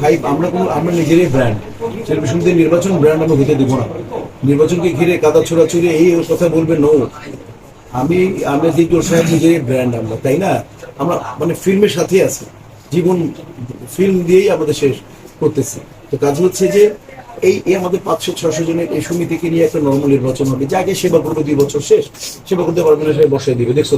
ভাই আমরা নির্বাচন নির্বাচনকে ঘিরে কাদা এই কথা বলবে নো আমি, আমরা সাহেব নিজেরই ব্র্যান্ড আমরা, তাই না? আমরা মানে ফিল্মের সাথে জীবন ফিল্ম দিয়েই আমাদের শেষ করতেছি। তো কাজ হচ্ছে যে, এই আমাদের পাঁচশো, ছশো জনের এই সমিতিকে নিয়ে একটা নর্মাল নির্বাচন হবে। যাকে সেবা করবে দুই বছর শেষ, সেবা করতে পারবে না, সে বসে দিবে, দেখছ?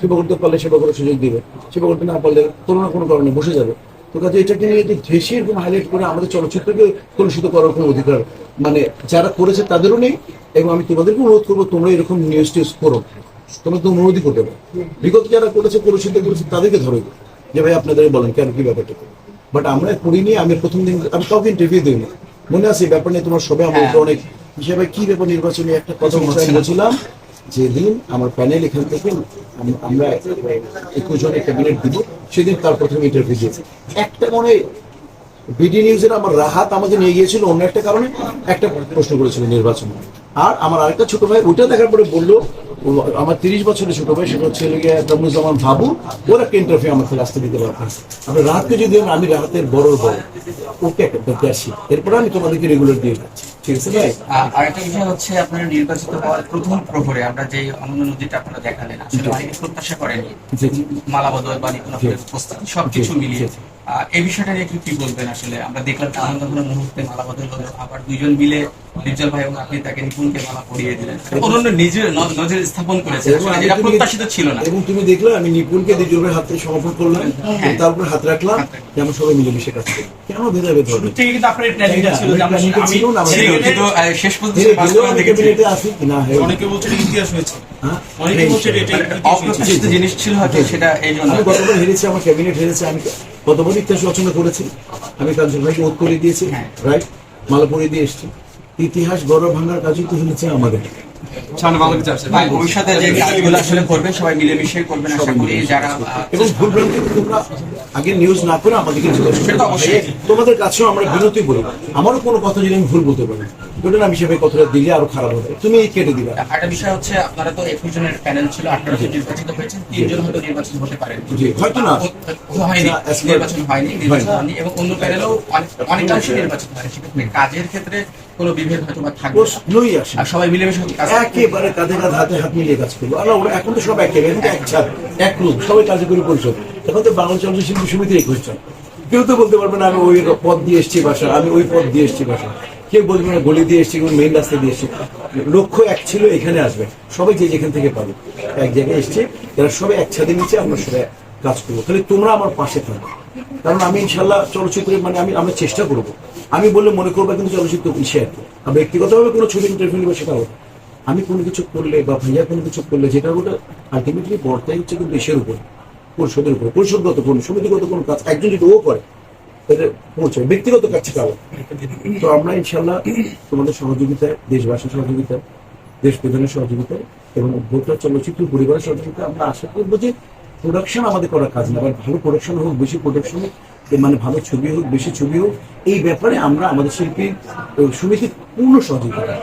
সেবা করতে পারলে সেবা করার সুযোগ দিবে। সেবা করতে না পারলে কোনো না কোনো কারণে বসে যাবে। তো কাজে এটাকে নিয়ে ঘেসে এরকম হাইলাইট করে আমাদের চলচ্চিত্রকে কলুষিত করার কোনো অধিকার মানে যারা করেছে তাদেরও নেই এবং আমি তোমাদেরকে অনুরোধ করব তোমরা এরকম নিউজ টিউজ করো। তোমরা তো অনুরোধই করতে পারো বিগত যারা করেছে কলুষিত করেছে তাদেরকে ধরে যে ভাই আপনাদের বলেন কেন কি ব্যাপারটা বাট আমরা করিনি আমি প্রথম দিন আমি কাউকে ইন্টারভিউ দিইনি। মনে আছে ব্যাপার নিয়ে তোমার সবাই আমার উপরে অনেক হিসেবে কি ব্যাপার নির্বাচনী একটা কথা বলছিলাম? যেদিন আমার প্যানেল এখান থেকে আমরা একুশ জনের ক্যাবিনেট দিব, সেদিন তার প্রথম ইন্টারভিউ দিয়েছে। একটা মনে বিডি নিউজের আমার রাহাত আমাকে নিয়ে গিয়েছিল অন্য একটা কারণে, একটা প্রশ্ন করেছিল নির্বাচন আর আমার আরেকটা ছোট ভাই ওইটা দেখার পরে বলল আমার তিরিশ বছরের ছোট ভাই সেটা হচ্ছে গিয়ে বাবু। ওর একটা ইন্টারভিউ আমাকে রাস্তা দিতে পারবে আমরা রাহাতকে যদি আমি রাহাতের বড় বড় ওকে একটা দেখতে আসি এরপরে আমি তোমাদেরকে রেগুলার দিয়ে যাচ্ছি। ঠিক আছে ভাই? আরেকটা বিষয় হচ্ছে আপনারা নির্বাচিত হওয়ার প্রথম প্রহরে আমরা যে অনন্য নদীটা আপনারা দেখালেন আসলে অনেকে প্রত্যাশা করেনি। মালাবদল বা নিপুণ। প্রস্তুতি সবকিছু মিলিয়ে। এই বিষয়টা নিয়ে কি কি বলবেন আসলে? আমরা দেখলাম আনন্দঘন মুহূর্তে মালাবদল হলো। আবার দুইজন মিলে নির্জল ভাই এবং আপনি তাকে নিপুণকে মালা পরিয়ে দিলেন। অনন্য নিজে ন- নজর স্থাপন করেছে যেটা প্রত্যাশিত ছিল না। এবং তুমি দেখলে আমি নিপুণকে দুজনের হাতে সমর্পণ করলাম। তারপর হাত রাখলাম যে আমরা সবাই মিলেমিশে কাজ করি। কেন ভেদাভেদ হবে? থেকে কিন্তু আপনার প্ল্যানিংটা ছিল যে আমরা আমি ছিল না, কিন্তু শেষ পর্যন্ত বাস্তবায়ন দেখেছি। ক্যাবিনেটে আসি না অনেকে বলছেন ইতিহাস হয়েছে। হ্যাঁ? অনেকে বলছেন এটা মানে। অপ্রত্যাশিত জিনিস ছিল হয়তো সেটা এই জন্য। আমি গতবার হেরেছি আমার ক্যাবিনেট হেরেছে আমি গতবার ইতিহাস রচনা করেছি। আমি কাঞ্চন ভাইকে ওত করে দিয়েছি। হ্যাঁ। রাইট? মালা পরিয়ে দিয়ে এসছি। ইতিহাস গড় ভাঙার কাজই তো হয়েছে আমাদের। সামনে ভালো কিছু ভাই, ভবিষ্যতে যে কাজগুলো আসলে করবেন সবাই মিলেমিশে করবেন আশা করি। যারা এবং ভুল ভ্রান্তি তোমরা আগে নিউজ না করে আমাদেরকে সেটা অবশ্যই। তোমাদের কাছেও আমরা বিনতি বলি আমারও কোনো কথা যদি আমি ভুল বলতে পারি ওটা আমি সেভাবে কথাটা দিলে আরও খারাপ হবে। তুমি কেটে দিবা একটা বিষয় হচ্ছে আপনারা তো একুশ জনের প্যানেল ছিল আঠারো জন নির্বাচিত হয়েছেন তিনজন হয়তো নির্বাচিত হতে পারেন। জি, হয়তো না। হয়নি নির্বাচন হয়নি নির্বাচন হয়নি। হয়নি এবং অন্য প্যানেলেও অনেকাংশ নির্বাচিত হয় সেক্ষেত্রে কাজের ক্ষেত্রে কোনো বিভেদ হয়তো বা থাকবে। প্রশ্নই আসে। আর সবাই মিলেমিশে কাজ। একেবারে কাঁধে কাঁধ হাতে হাত মিলিয়ে কাজ করব। আর ওরা এখন তো সব এক এখন এক ছাদ এক রূপ সবাই কার্যকরী পরিষদ এখন তো বাংলা চলচ্চিত্র শিল্পী সমিতি একুশ জন কেউ তো বলতে পারবে না আমি ওই পথ দিয়ে এসেছি বাসা আমি ওই পথ দিয়ে এসেছি বাসা। কেউ বলবে না গলি দিয়ে এসেছি মেইন রাস্তা দিয়ে এসেছি। লক্ষ্য এক ছিল এখানে আসবে। সবাই যে যেখান থেকে পাবে। এক জায়গায় এসছে এরা সবাই এক ছাদের নিচে আমরা সবাই কাজ করব। তাহলে তোমরা আমার পাশে থাকো। কারণ আমি ইনশাল্লাহ চলচ্চিত্রে মানে আমি আমরা চেষ্টা করব। আমি বললে মনে করব কিন্তু চলচ্চিত্র ইসে আর ব্যক্তিগতভাবে কোনো ছবি ইন্টারভিউ নেবে সেটা আমি কোনো কিছু করলে বা ভাইয়া কোনো কিছু করলে যেটা ওটা আলটিমেটলি বর্তাই হচ্ছে কিন্তু দেশের উপর, পরিষদের উপর, পরিষদগত কোনো, সমিতিগত কোনো কাজ, একজন যদি ও করে, তাহলে পৌঁছাবে ব্যক্তিগত কাজ সেটা তো আমরা ইনশাল্লাহ তোমাদের সহযোগিতায়, দেশবাসীর সহযোগিতায়, দেশ প্রধানের সহযোগিতায় এবং ভোটার চলচ্চিত্র পরিবারের সহযোগিতায় আমরা আশা করব যে প্রোডাকশন আমাদের করার কাজ না আবার ভালো প্রোডাকশন হোক বেশি প্রোডাকশন হোক মানে ভালো ছবি হোক বেশি ছবি হোক এই ব্যাপারে আমরা আমাদের শিল্পী সমিতির পূর্ণ সহযোগিতা